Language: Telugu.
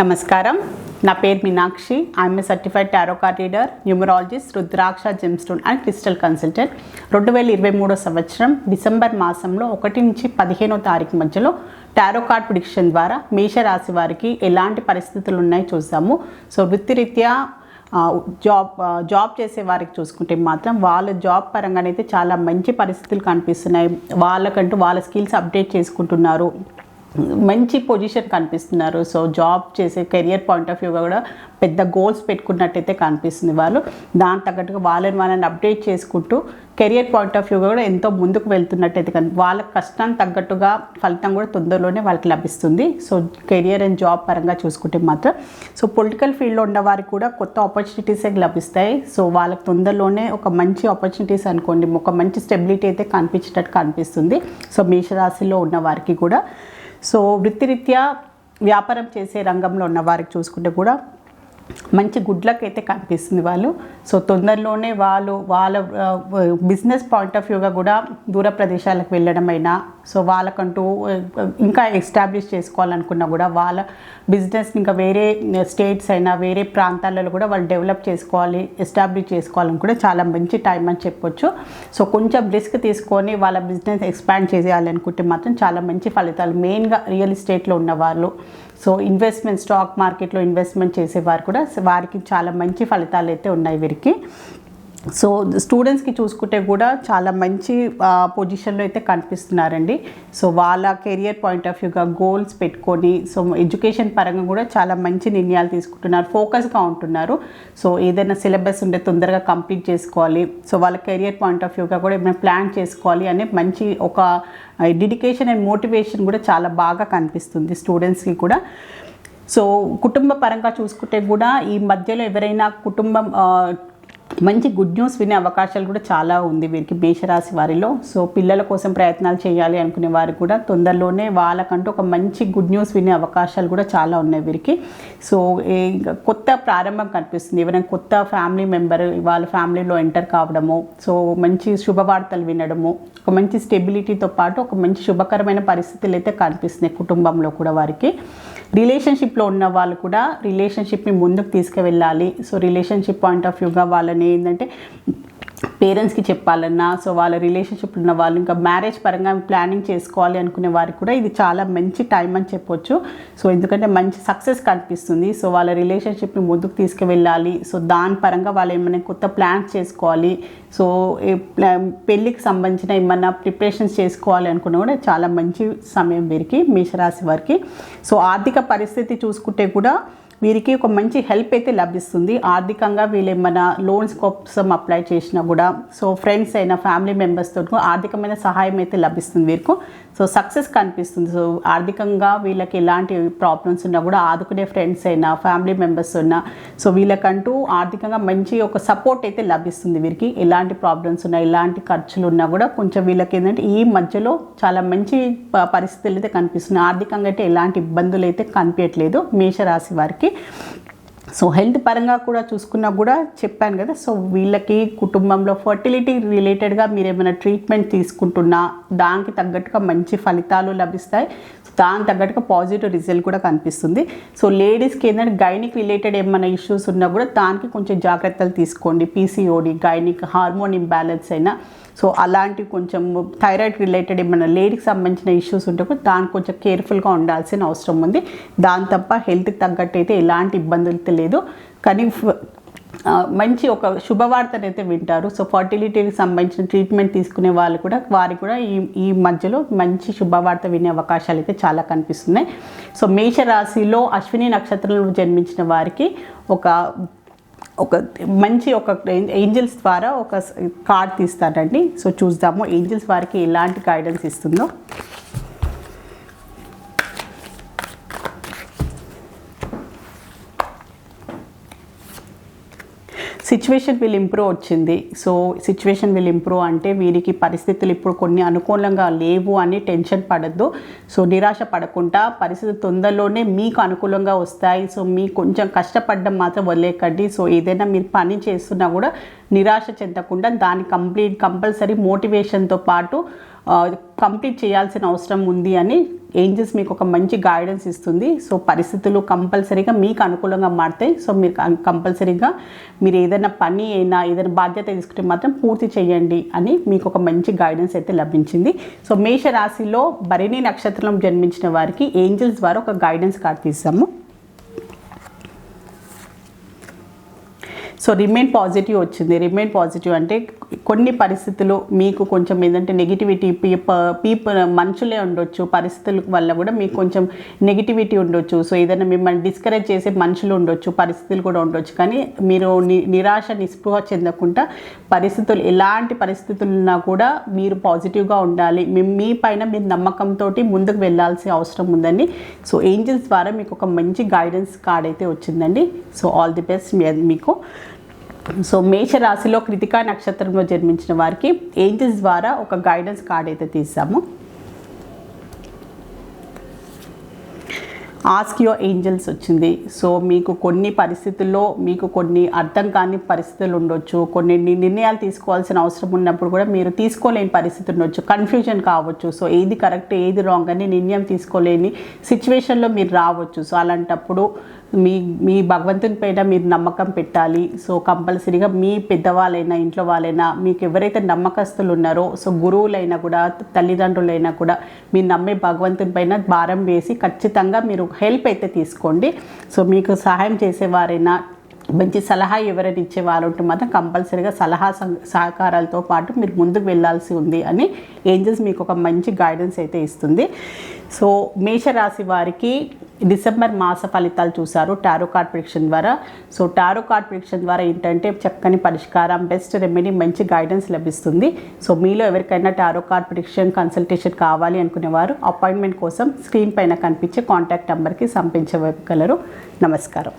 నమస్కారం. నా పేరు Meenakshi. I'm a certified tarot card reader numerologist rudraksha gemstone and crystal consultant రెండు వేల ఇరవై మూడో సంవత్సరం డిసెంబర్ మాసంలో ఒకటి నుంచి పదిహేనో తారీఖు మధ్యలో టారోకార్డ్ ప్రిడిక్షన్ ద్వారా మేషరాశి వారికి ఎలాంటి పరిస్థితులు ఉన్నాయో చూసాము సో వృత్తిరీత్యా జాబ్ జాబ్ చేసే వారికి చూసుకుంటే మాత్రం వాళ్ళ జాబ్ పరంగానైతే చాలా మంచి పరిస్థితులు కనిపిస్తున్నాయి. వాళ్ళకంటూ వాళ్ళ స్కిల్స్ అప్డేట్ చేసుకుంటున్నారు. మంచి పొజిషన్ కనిపిస్తున్నారు. సో జాబ్ చేసే కెరియర్ పాయింట్ ఆఫ్ వ్యూగా కూడా పెద్ద గోల్స్ పెట్టుకున్నట్టయితే కనిపిస్తుంది వాళ్ళు. దాని తగ్గట్టుగా వాళ్ళని వాళ్ళని అప్డేట్ చేసుకుంటూ కెరియర్ పాయింట్ ఆఫ్ వ్యూగా కూడా ఎంతో ముందుకు వెళ్తున్నట్టయితే కానీ వాళ్ళ కష్టానికి తగ్గట్టుగా ఫలితం కూడా తొందరలోనే వాళ్ళకి లభిస్తుంది. సో కెరియర్ అండ్ జాబ్ పరంగా చూసుకుంటే మాత్రం. సో పొలిటికల్ ఫీల్డ్లో ఉన్న వారికి కూడా కొత్త ఆపర్చునిటీసే లభిస్తాయి. సో వాళ్ళకి తొందరలోనే ఒక మంచి ఆపర్చునిటీస్ అనుకోండి ఒక మంచి స్టెబిలిటీ అయితే కనిపించేటట్టు కనిపిస్తుంది. సో మేషరాశిలో ఉన్న వారికి కూడా. సో వృత్తిరీత్యా వ్యాపారం చేసే రంగంలో ఉన్న వారికి చూసుకుంటే కూడా మంచి గుడ్ లక్ అయితే కనిపిస్తుంది వాళ్ళు. సో తొందరలోనే వాళ్ళు వాళ్ళ బిజినెస్ పాయింట్ ఆఫ్ వ్యూగా కూడా దూర ప్రదేశాలకు వెళ్ళడం అయినా సో వాళ్ళకంటూ ఇంకా ఎస్టాబ్లిష్ చేసుకోవాలనుకున్నా కూడా వాళ్ళ బిజినెస్ ఇంకా వేరే స్టేట్స్ అయినా వేరే ప్రాంతాలలో కూడా వాళ్ళు డెవలప్ చేసుకోవాలి ఎస్టాబ్లిష్ చేసుకోవాలని కూడా చాలా మంచి టైం అని చెప్పొచ్చు. సో కొంచెం రిస్క్ తీసుకొని వాళ్ళ బిజినెస్ ఎక్స్పాండ్ చేయాలనుకుంటే మాత్రం చాలా మంచి ఫలితాలు. మెయిన్గా రియల్ ఎస్టేట్లో ఉన్న వాళ్ళు సో ఇన్వెస్ట్మెంట్ స్టాక్ మార్కెట్లో ఇన్వెస్ట్మెంట్ చేసేవారు కూడా వారికి చాలా మంచి ఫలితాలు అయితే ఉన్నాయి వీరికి. సో స్టూడెంట్స్కి చూసుకుంటే కూడా చాలా మంచి పొజిషన్లో అయితే కనిపిస్తున్నారండి. సో వాళ్ళ కెరియర్ పాయింట్ ఆఫ్ వ్యూగా గోల్స్ పెట్టుకొని సో ఎడ్యుకేషన్ పరంగా కూడా చాలా మంచి నిర్ణయాలు తీసుకుంటున్నారు. ఫోకస్గా ఉంటున్నారు. సో ఏదైనా సిలబస్ ఉంటే తొందరగా కంప్లీట్ చేసుకోవాలి. సో వాళ్ళ కెరియర్ పాయింట్ ఆఫ్ వ్యూగా కూడా ఏమైనా ప్లాన్ చేసుకోవాలి అనే మంచి ఒక డెడికేషన్ అండ్ మోటివేషన్ కూడా చాలా బాగా కనిపిస్తుంది స్టూడెంట్స్కి కూడా. సో కుటుంబ పరంగా చూసుకుంటే కూడా ఈ మధ్యలో ఎవరైనా కుటుంబం మంచి గుడ్ న్యూస్ వినే అవకాశాలు కూడా చాలా ఉంది వీరికి మేషరాశి వారిలో. సో పిల్లల కోసం ప్రయత్నాలు చేయాలి అనుకునే వారు కూడా తొందరలోనే వాళ్ళకంటూ ఒక మంచి గుడ్ న్యూస్ వినే అవకాశాలు కూడా చాలా ఉన్నాయి వీరికి. సో ఇంకా కొత్త ప్రారంభం కనిపిస్తుంది. ఎవరైనా కొత్త ఫ్యామిలీ మెంబర్ వాళ్ళ ఫ్యామిలీలో ఎంటర్ కావడము సో మంచి శుభవార్తలు వినడము ఒక మంచి స్టెబిలిటీతో పాటు ఒక మంచి శుభకరమైన పరిస్థితులు అయితే కనిపిస్తున్నాయి కుటుంబంలో కూడా వారికి. రిలేషన్షిప్లో ఉన్న వాళ్ళు కూడా రిలేషన్షిప్ని ముందుకు తీసుకువెళ్ళాలి. సో రిలేషన్షిప్ పాయింట్ ఆఫ్ వ్యూగా వాళ్ళని ఏంటంటే పేరెంట్స్కి చెప్పాలన్నా సో వాళ్ళ రిలేషన్షిప్ ఉన్న వాళ్ళు ఇంకా మ్యారేజ్ పరంగా ప్లానింగ్ చేసుకోవాలి అనుకునే వారికి కూడా ఇది చాలా మంచి టైం అని చెప్పొచ్చు. సో ఎందుకంటే మంచి సక్సెస్ కనిపిస్తుంది. సో వాళ్ళ రిలేషన్షిప్ని ముందుకు తీసుకువెళ్ళాలి. సో దాని పరంగా వాళ్ళు ఏమైనా కొత్త ప్లాన్స్ చేసుకోవాలి. సో పెళ్ళికి సంబంధించిన ఏమన్నా ప్రిపరేషన్స్ చేసుకోవాలి అనుకున్నా కూడా చాలా మంచి సమయం వీరికి మేషరాశి వారికి. సో ఆర్థిక పరిస్థితి చూసుకుంటే కూడా వీరికి ఒక మంచి హెల్ప్ అయితే లభిస్తుంది. ఆర్థికంగా వీళ్ళు ఏమైనా లోన్స్ కోసం అప్లై చేసినా కూడా సో ఫ్రెండ్స్ అయినా ఫ్యామిలీ మెంబర్స్తో ఆర్థికమైన సహాయం అయితే లభిస్తుంది వీరికి. సో సక్సెస్ కనిపిస్తుంది. సో ఆర్థికంగా వీళ్ళకి ఎలాంటి ప్రాబ్లమ్స్ ఉన్నా కూడా ఆదుకునే ఫ్రెండ్స్ అయినా ఫ్యామిలీ మెంబర్స్ ఉన్నా సో వీళ్ళకంటూ ఆర్థికంగా మంచి ఒక సపోర్ట్ అయితే లభిస్తుంది వీరికి. ఎలాంటి ప్రాబ్లమ్స్ ఉన్నా ఎలాంటి ఖర్చులు ఉన్నా కూడా కొంచెం వీళ్ళకి ఏంటంటే ఈ మధ్యలో చాలా మంచి పరిస్థితులు అయితే కనిపిస్తున్నాయి. ఆర్థికంగా అయితే ఎలాంటి ఇబ్బందులు అయితే కనిపించట్లేదు మేషరాశి వారికి. సో హెల్త్ పరంగా కూడా చూసుకున్నా కూడా చెప్పాను కదా సో వీళ్ళకి కుటుంబంలో ఫర్టిలిటీ రిలేటెడ్గా మీరు ఏమైనా ట్రీట్మెంట్ తీసుకుంటున్నా దానికి తగ్గట్టుగా మంచి ఫలితాలు లభిస్తాయి. దానికి తగ్గట్టుగా పాజిటివ్ రిజల్ట్ కూడా కనిపిస్తుంది. సో లేడీస్కి ఏంటంటే గైనిక్ రిలేటెడ్ ఏమైనా ఇష్యూస్ ఉన్నా కూడా దానికి కొంచెం జాగ్రత్తలు తీసుకోండి. పీసీఓడి గైనిక్ హార్మోన్ ఇంబ్యాలెన్స్ అయినా. సో అలాంటి కొంచెం థైరాయిడ్ రిలేటెడ్ ఏమైనా లేడీకి సంబంధించిన ఇష్యూస్ ఉంటే కూడా దానికి కొంచెం కేర్ఫుల్గా ఉండాల్సిన అవసరం ఉంది. దాని తప్ప హెల్త్కి తగ్గట్టు అయితే ఎలాంటి ఇబ్బందులు అయితే లేదు. కానీ ఫ- మంచి ఒక శుభవార్తను అయితే వింటారు. సో ఫర్టిలిటీకి సంబంధించిన ట్రీట్మెంట్ తీసుకునే వాళ్ళు కూడా వారికి కూడా ఈ ఈ మధ్యలో మంచి శుభవార్త వినే అవకాశాలు అయితే చాలా కనిపిస్తున్నాయి. సో మేషరాశిలో అశ్విని నక్షత్రంలో జన్మించిన వారికి ఒక ఒక మంచి ఒక ఏంజల్స్ ద్వారా ఒక కార్డ్ తీస్తారండి. సో చూద్దాము ఏంజల్స్ వారికి ఎలాంటి గైడెన్స్ ఇస్తుందో. సిచ్యువేషన్ విల్ ఇంప్రూవ్ వచ్చింది. సో సిచ్యువేషన్ విల్ ఇంప్రూవ్ అంటే వీరికి పరిస్థితులు ఇప్పుడు కొన్ని అనుకూలంగా లేవు అని టెన్షన్ పడద్దు. సో నిరాశ పడకుండా పరిస్థితి తొందరలోనే మీకు అనుకూలంగా వస్తాయి. సో మీ కొంచెం కష్టపడడం మాత్రం వదిలేకండి. సో ఏదైనా మీరు పని చేస్తున్నా కూడా నిరాశ చెందకుండా దాని కంప్లీట్ కంపల్సరీ మోటివేషన్తో పాటు కంప్లీట్ చేయాల్సిన అవసరం ఉంది అని ఏంజెస్ మీకు ఒక మంచి గైడెన్స్ ఇస్తుంది. సో పరిస్థితులు కంపల్సరీగా మీకు అనుకూలంగా మారుతాయి. సో మీరు కంపల్సరీగా మీరు ఏదైనా పని అయినా ఏదైనా బాధ్యత తీసుకుంటే మాత్రం పూర్తి చేయండి అని మీకు ఒక మంచి గైడెన్స్ అయితే లభించింది. సో మేష రాశిలో భరణి నక్షత్రం జన్మించిన వారికి ఏంజల్స్ ద్వారా ఒక గైడెన్స్ కార్డ్ తీసాము సో రిమైన్ పాజిటివ్ వచ్చింది. రిమైన్ పాజిటివ్ అంటే కొన్ని పరిస్థితులు మీకు కొంచెం ఏంటంటే నెగిటివిటీ పీపుల్ మనుషులే ఉండొచ్చు. పరిస్థితుల వల్ల కూడా మీకు కొంచెం నెగిటివిటీ ఉండొచ్చు. సో ఏదైనా మిమ్మల్ని డిస్కరేజ్ చేసే మనుషులు ఉండొచ్చు పరిస్థితులు కూడా ఉండొచ్చు. కానీ మీరు ని- నిరాశ నిస్పృహ చెందకుండా పరిస్థితులు ఎలాంటి పరిస్థితులు ఉన్నా కూడా మీరు పాజిటివ్గా ఉండాలి. మీ మీ పైన మీరు నమ్మకంతో ముందుకు వెళ్ళాల్సిన అవసరం ఉందండి. సో ఏంజల్స్ ద్వారా మీకు ఒక మంచి గైడెన్స్ కార్డ్ అయితే వచ్చిందండి. సో ఆల్ ది బెస్ట్ మీకు. సో మేష రాశిలో కృతికా నక్షత్రంలో జన్మించిన వారికి ఏంజల్స్ ద్వారా ఒక గైడెన్స్ కార్డ్ అయితే తీసాము. ఆస్కియో యువర్ ఏంజల్స్ వచ్చింది. సో మీకు కొన్ని పరిస్థితుల్లో మీకు కొన్ని అర్థం కాని పరిస్థితులు ఉండొచ్చు. కొన్ని నిర్ణయాలు తీసుకోవాల్సిన అవసరం ఉన్నప్పుడు కూడా మీరు తీసుకోలేని పరిస్థితి ఉండొచ్చు. కన్ఫ్యూజన్ కావచ్చు. సో ఏది కరెక్ట్ ఏది రాంగ్ అని నిర్ణయం తీసుకోలేని సిచ్యువేషన్లో మీరు రావచ్చు. సో అలాంటప్పుడు మీ మీ భగవంతుని పైన మీరు నమ్మకం పెట్టాలి. సో కంపల్సరీగా మీ పెద్దవాళ్ళైనా ఇంట్లో వాళ్ళైనా మీకు ఎవరైతే నమ్మకస్తులు ఉన్నారో సో గురువులైనా కూడా తల్లిదండ్రులైనా కూడా మీరు నమ్మే భగవంతుని పైన భారం వేసి ఖచ్చితంగా మీరు హెల్ప్ అయితే తీసుకోండి. సో మీకు సహాయం చేసేవారైనా మంచి సలహా ఎవరైనా ఇచ్చేవారు ఉంటే మాత్రం కంపల్సరీగా సలహా సహకారాలతో పాటు మీరు ముందుకు వెళ్ళాల్సి ఉంది అని ఏంజల్స్ మీకు ఒక మంచి గైడెన్స్ అయితే ఇస్తుంది. సో మేషరాశి వారికి డిసెంబర్ మాస ఫలితాలు చూశారు టారో కార్డ్ ప్రిడిక్షన్ ద్వారా. సో టారో కార్డ్ ప్రిడిక్షన్ ద్వారా ఏంటంటే చక్కని పరిష్కారం బెస్ట్ రెమెడీ మంచి గైడెన్స్ లభిస్తుంది. సో మీలో ఎవరికైనా టారో కార్డ్ ప్రిడిక్షన్ కన్సల్టేషన్ కావాలి అనుకునేవారు అపాయింట్మెంట్ కోసం స్క్రీన్ పైన కనిపించే కాంటాక్ట్ నెంబర్కి సంపించగలరు నమస్కారం.